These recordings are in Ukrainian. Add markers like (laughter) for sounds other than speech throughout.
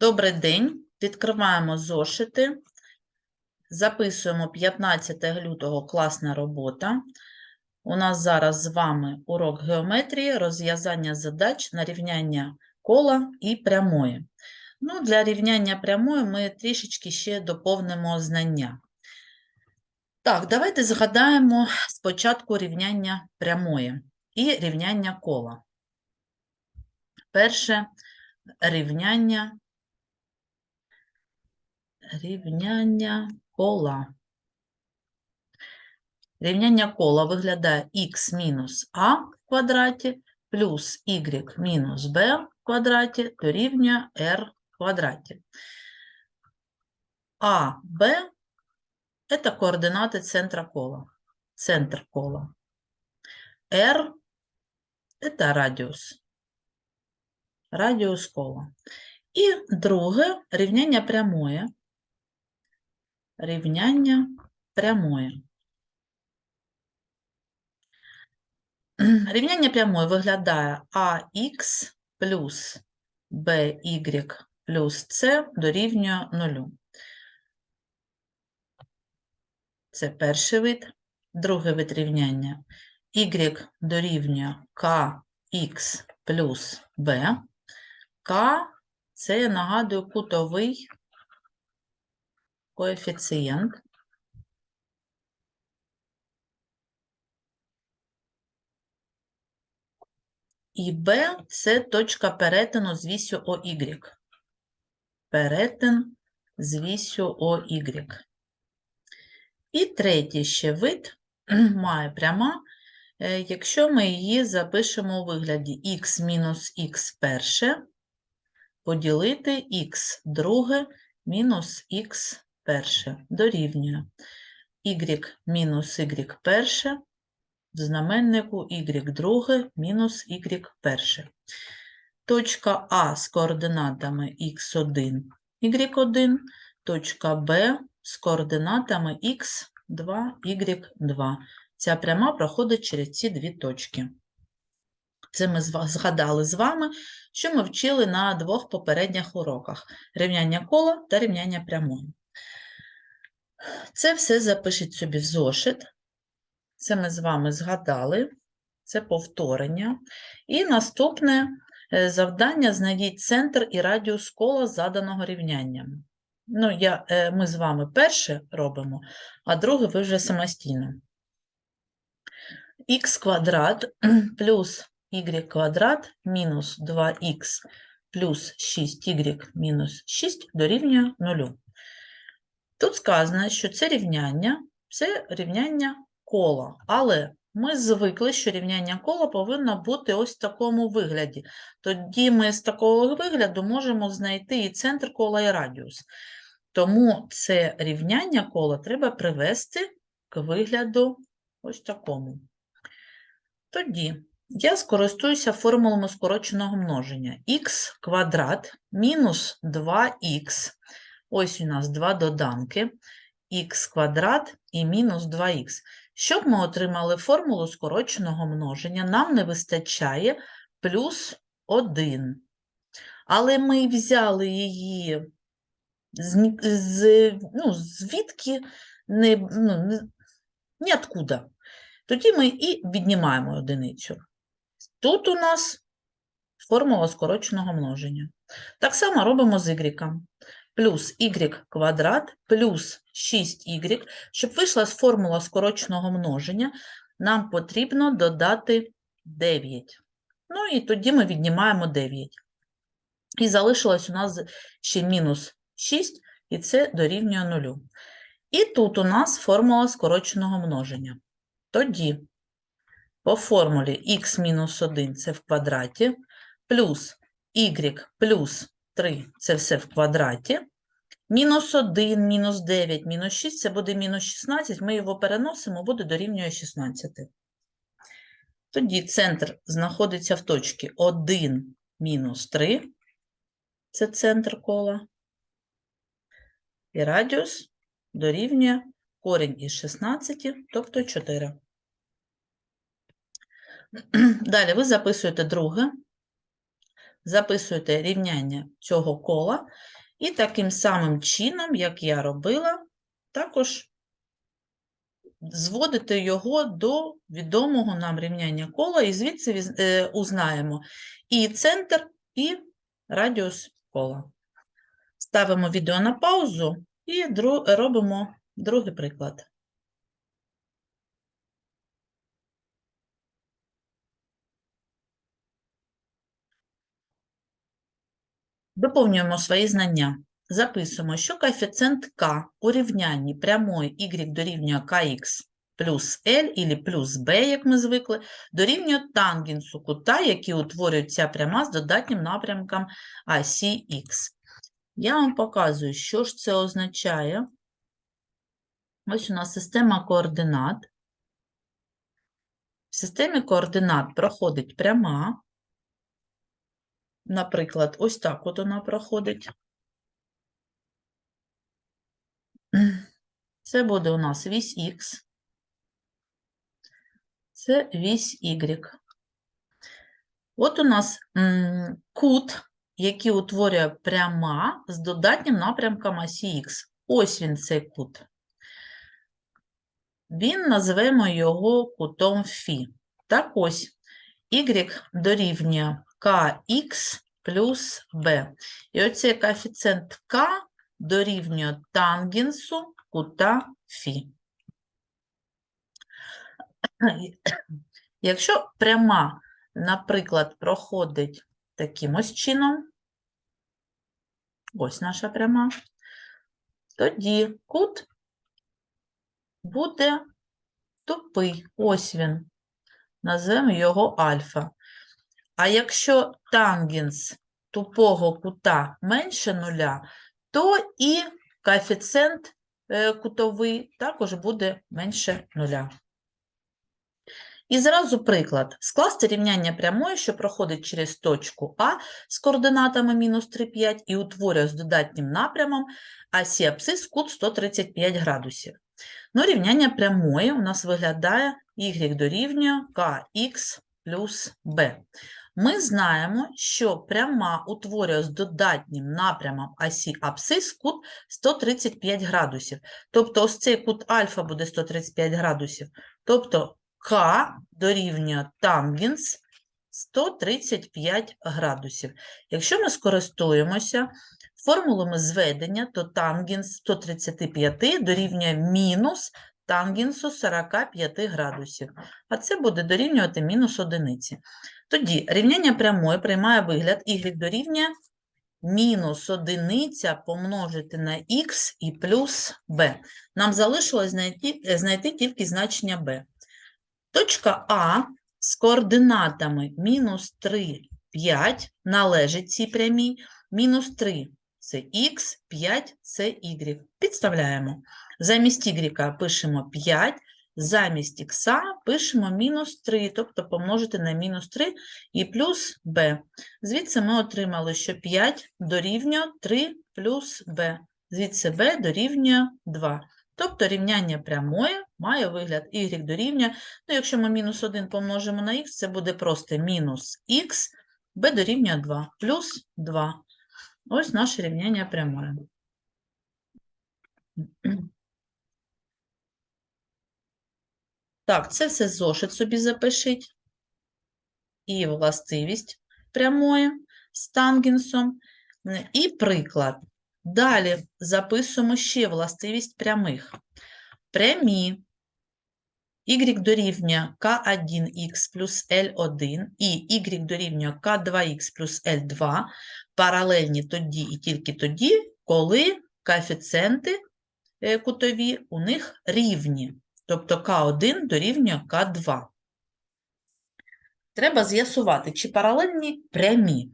Добрий день. Відкриваємо зошити. Записуємо 15 лютого класна робота. У нас зараз з вами урок геометрії, розв'язання задач на рівняння кола і прямої. Ну, для рівняння прямої ми трішечки ще доповнимо знання. Так, давайте згадаємо спочатку рівняння прямої і рівняння кола. Перше рівняння рівняння кола. Рівняння кола виглядає х мінус а в квадраті плюс y мінус b в квадраті дорівнює r в квадраті. А, Б – це координати центра кола. Центр кола. R – це радіус. Радіус кола. І друге рівняння прямое. Рівняння прямое. (clears throat) Рівняння прямое виглядає ax плюс by плюс c дорівнює 0. Це перший вид. Другий вид рівняння y дорівнює kx плюс b. К це, я нагадую, кутовий коефіцієнт. І Б це точка перетину з вісю OY. Перетин з вісю OY. І третій ще вид (clears throat) має пряма, е, якщо ми її запишемо у вигляді х мінус х перше поділити х друге мінус х перше дорівнює y мінус y перше в знаменнику y друге мінус y перше. Точка А з координатами х1, y1, точка Б з координатами х2, y2. Ця пряма проходить через ці дві точки. Це ми згадали з вами, що ми вчили на двох попередніх уроках: рівняння кола та рівняння прямої. Це все запишіть собі в зошит. Це ми з вами згадали, це повторення. І наступне е, завдання знайдіть центр і радіус кола заданого рівняння. Ну, я, е, Ми з вами перше робимо, а друге ви вже самостійно. х квадрат (clears throat) плюс y квадрат мінус 2х плюс 6y мінус 6 дорівнює 0. Тут сказано, що це рівняння це рівняння кола, але ми звикли, що рівняння кола повинно бути ось в такому вигляді. Тоді ми з такого вигляду можемо знайти і центр кола, і радіус. Тому це рівняння кола треба привести к вигляду ось такому. Тоді я скористуюся формулами скороченого множення. х квадрат мінус 2х. Ось у нас два доданки. х квадрат і мінус 2х. Щоб ми отримали формулу скороченого множення, нам не вистачає плюс 1. Але ми взяли її з, з, ну, звідки не, ну, ніоткуда. Тоді ми і віднімаємо одиницю. Тут у нас формула скороченого множення. Так само робимо з y. Плюс y квадрат плюс 6y. Щоб вийшла формула скороченого множення, нам потрібно додати 9. Ну і тоді ми віднімаємо 9. І залишилось у нас ще мінус 6, і це дорівнює 0. І тут у нас формула скороченого множення. Тоді по формулі х-1 це в квадраті, плюс y плюс 3 це все в квадраті. Мінус 1, мінус 9, мінус 6 це буде мінус 16, ми його переносимо, буде дорівнює 16. Тоді центр знаходиться в точці 1 мінус 3, це центр кола. І радіус дорівнює корінь із 16, тобто 4. (clears throat) Далі ви записуєте друге. Записуєте рівняння цього кола і таким самим чином, як я робила, також зводите його до відомого нам рівняння кола, і звідси е, узнаємо і центр, і радіус кола. Ставимо відео на паузу і робимо другий приклад. Доповнюємо свої знання. Записуємо, що коефіцієнт k у рівнянні прямої y дорівнює kx плюс L і плюс b, як ми звикли, дорівнює тангенсу кута, який утворює ця пряма з додатнім напрямком осі x. Я вам показую, що ж це означає. Ось у нас система координат. В системі координат проходить пряма. Наприклад, ось так от вона проходить. Це буде у нас вісь Х. Це вісь Y. От у нас кут, який утворює пряма з додатнім напрямком осі Х. Ось він цей кут. Він назвемо його кутом Фі. Так ось, y дорівнює kx плюс b. І оцей коефіцієнт k дорівнює тангенсу кута Фі. (coughs) Якщо пряма, наприклад, проходить таким ось чином, ось наша пряма, тоді кут буде тупий. Ось він. Назвемо його альфа. А якщо тангенс тупого кута менше нуля, то і коефіцієнт е, кутовий також буде менше нуля. І зразу приклад. Скласти рівняння прямої, що проходить через точку А з координатами мінус 3,5 і утворює з додатнім напрямом осі абсцис кут 135 градусів. Ну, рівняння прямої у нас виглядає y дорівнює kx плюс b. Ми знаємо, що пряма утворює з додатнім напрямом осі абсцис кут 135 градусів. Тобто ось цей кут альфа буде 135 градусів. Тобто К дорівнює тангенс 135 градусів. Якщо ми скористуємося формулами зведення, то тангенс 135 дорівнює мінус тангенсу 45 градусів. А це буде дорівнювати мінус одиниці. Тоді рівняння прямої приймає вигляд y дорівнює мінус одиниця помножити на х і плюс b. Нам залишилось знайти, знайти тільки значення b. Точка А з координатами мінус 3, 5 належить цій прямій, мінус 3 – це х, 5 – це y. Підставляємо. Замість y пишемо 5, замість х пишемо мінус 3, тобто помножити на мінус 3 і плюс b. Звідси ми отримали, що 5 дорівнює 3 плюс b. Звідси b дорівнює 2. Тобто рівняння прямої має вигляд y дорівнює, ну якщо ми мінус 1 помножимо на х, це буде просто мінус х, b дорівнює 2, плюс 2. Ось наше рівняння прямої. Так, це все зошит собі запишіть. І властивість прямої з тангенсом. І приклад. Далі записуємо ще властивість прямих. Прямі y дорівнює k1x плюс L1 і y дорівнює k2x плюс L2 паралельні тоді і тільки тоді, коли коефіцієнти е, кутові у них рівні. Тобто k1 дорівнює k2. Треба з'ясувати, чи паралельні прямі.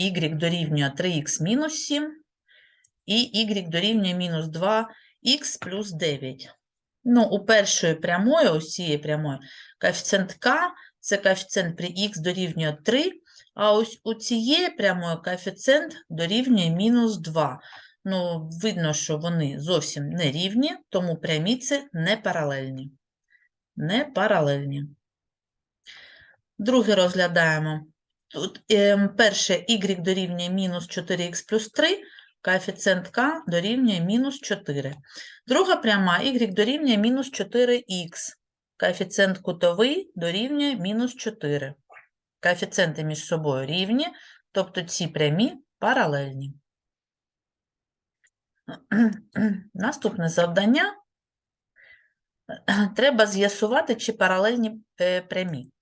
y дорівнює 3х мінус 7 і y дорівнює мінус 2х плюс 9. Ну, у першої прямої, ось цієї прямої, коефіцієнт k – це коефіцієнт при х дорівнює 3, а ось у цієї прямої коефіцієнт дорівнює мінус 2. Ну, видно, що вони зовсім не рівні, тому прямі це не паралельні. Не паралельні. Друге розглядаємо. Тут ем, перше y дорівнює мінус 4х плюс 3, коефіцієнт k дорівнює мінус 4. Друга пряма y дорівнює мінус 4х, коефіцієнт кутовий дорівнює мінус 4. Коефіцієнти між собою рівні, тобто ці прямі паралельні. (clears throat) Наступне завдання. (clears throat) Треба з'ясувати, чи паралельні е, прямі.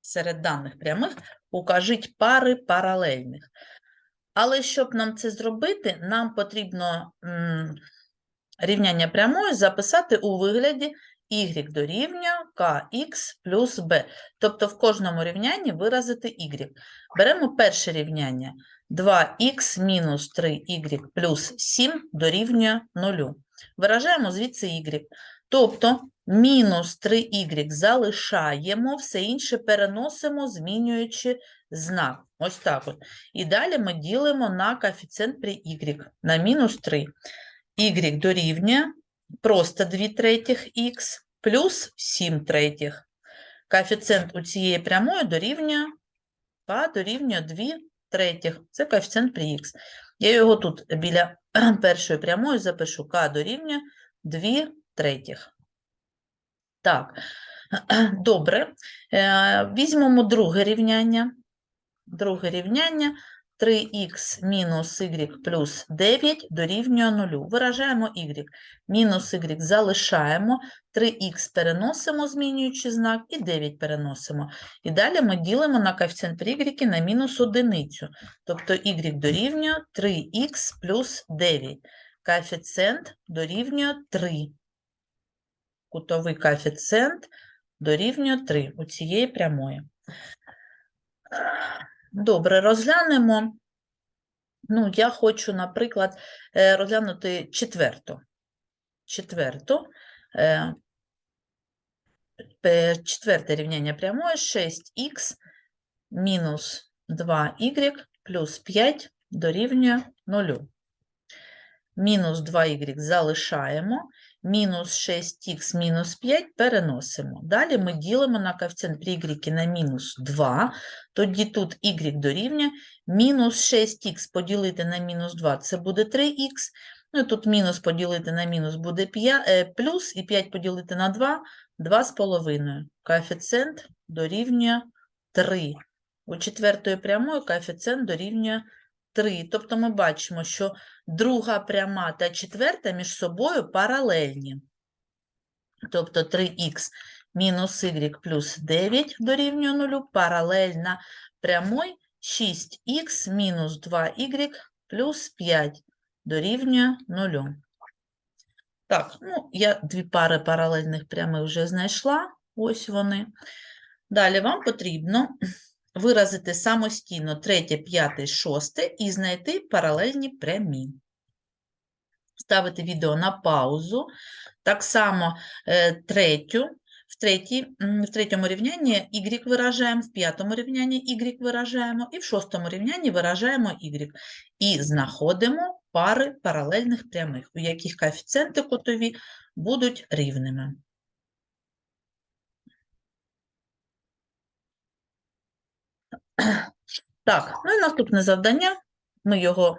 Серед даних прямих укажіть пари паралельних. Але щоб нам це зробити, нам потрібно рівняння прямої записати у вигляді y дорівнює kx плюс b. Тобто в кожному рівнянні виразити y. Беремо перше рівняння. 2х мінус 3y плюс 7 дорівнює 0. Виражаємо звідси y. Тобто мінус 3y залишаємо, все інше переносимо, змінюючи знак. Ось так от. І далі ми ділимо на коефіцієнт при y, на мінус 3. y дорівнює просто 2 третіх х плюс 7 третіх. Коефіцієнт у цієї прямої дорівнює, k дорівнює 2 третіх. Це коефіцієнт при х. Я його тут біля (clears throat) першої прямої запишу k дорівнює 2 третіх. Так, (clears throat) добре. Е, Візьмемо друге рівняння. Друге рівняння 3х мінус y плюс 9 дорівнює 0. Виражаємо y. Мінус y залишаємо, 3х переносимо, змінюючи знак, і 9 переносимо. І далі ми ділимо на коефіцієнт при y на мінус одиницю. Тобто y дорівнює 3х плюс 9. Коефіцієнт дорівнює 3. Кутовий коефіцієнт дорівнює 3 у цієї прямої. Добре, розглянемо. Ну, я хочу, наприклад, е, розглянути четверту. Четверту. Е, е, Четверте рівняння прямої 6х мінус 2y плюс 5 дорівнює 0. Мінус 2y залишаємо, мінус 6х мінус 5 переносимо. Далі ми ділимо на коефіцієнт при y на мінус 2, тоді тут y дорівнює мінус 6х поділити на мінус 2 – це буде 3х, ну тут мінус поділити на мінус буде 5, е, плюс, і 5 поділити на 2 – 2,5. Коефіцієнт дорівнює 3. У четвертої прямої коефіцієнт дорівнює 3. Тобто ми бачимо, що друга пряма та четверта між собою паралельні. Тобто 3х мінус y плюс 9 дорівнює 0 паралельна прямой 6х мінус 2y плюс 5 дорівнює 0. Так, ну, я дві пари паралельних прямих вже знайшла. Ось вони. Далі вам потрібно виразити самостійно третє, п'яте, шосте і знайти паралельні прямі. Ставити відео на паузу. Так само е, третю, в, третій, в третьому рівнянні y виражаємо, в п'ятому рівнянні y виражаємо, і в шостому рівнянні виражаємо y. І знаходимо пари паралельних прямих, у яких коефіцієнти кутові будуть рівними. Так, ну і наступне завдання. Ми його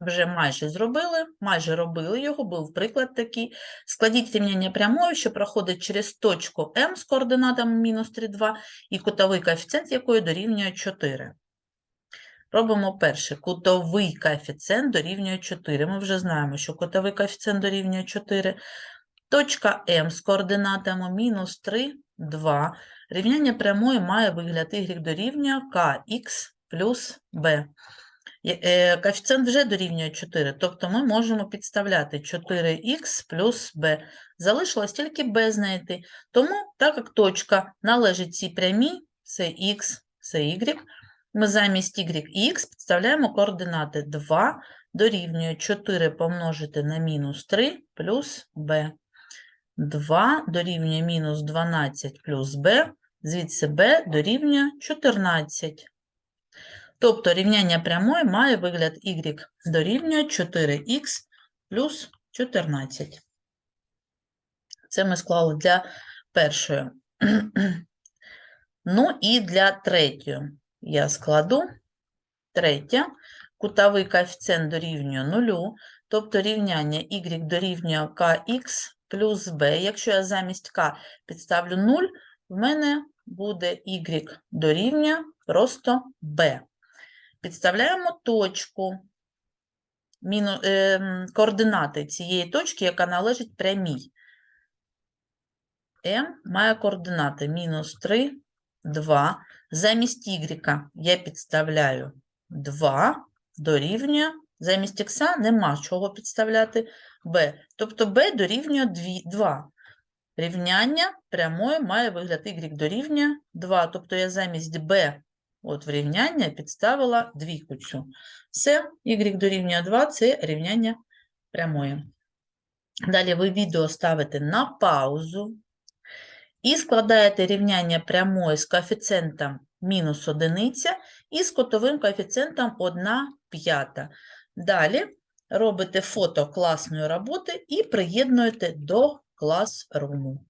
вже майже зробили, майже робили його, був приклад такий. Складіть рівняння прямої, що проходить через точку М з координатами мінус 3, 2, і кутовий коефіцієнт якої дорівнює 4. Робимо перше. Кутовий коефіцієнт дорівнює 4. Ми вже знаємо, що кутовий коефіцієнт дорівнює 4. Точка М з координатами мінус 3, 2. Рівняння прямої має вигляд y дорівнює kx плюс b. Е, Коефіцієнт вже дорівнює 4, тобто ми можемо підставляти 4х плюс b. Залишилось тільки b знайти. Тому, так як точка належить цій прямій, це x, це y, ми замість y і x підставляємо координати 2 дорівнює 4 помножити на мінус 3 плюс b. 2 дорівнює мінус 12 плюс b, звідси b дорівнює 14. Тобто рівняння прямої має вигляд y дорівнює 4х плюс 14. Це ми склали для першої. (clears throat) Ну і для третьої. я складу. Третє. Кутовий коефіцієнт дорівнює нулю, тобто рівняння y дорівнює kx плюс b. Якщо я замість k підставлю 0, в мене буде y дорівнює просто b. Підставляємо точку, ем, координати цієї точки, яка належить прямій. М має координати мінус 3, 2. Замість y я підставляю 2 дорівнює, замість х нема чого підставляти b. Тобто b дорівнює 2. Рівняння прямої має вигляд y дорівнює 2. Тобто я замість b от в рівняння підставила двійку цю. Все, y дорівнює 2 – це рівняння прямої. Далі ви відео ставите на паузу і складаєте рівняння прямої з коефіцієнтом мінус одиниця і з котовим коефіцієнтом 1 п'ята. Далі робите фото класної роботи і приєднуєте до класруму.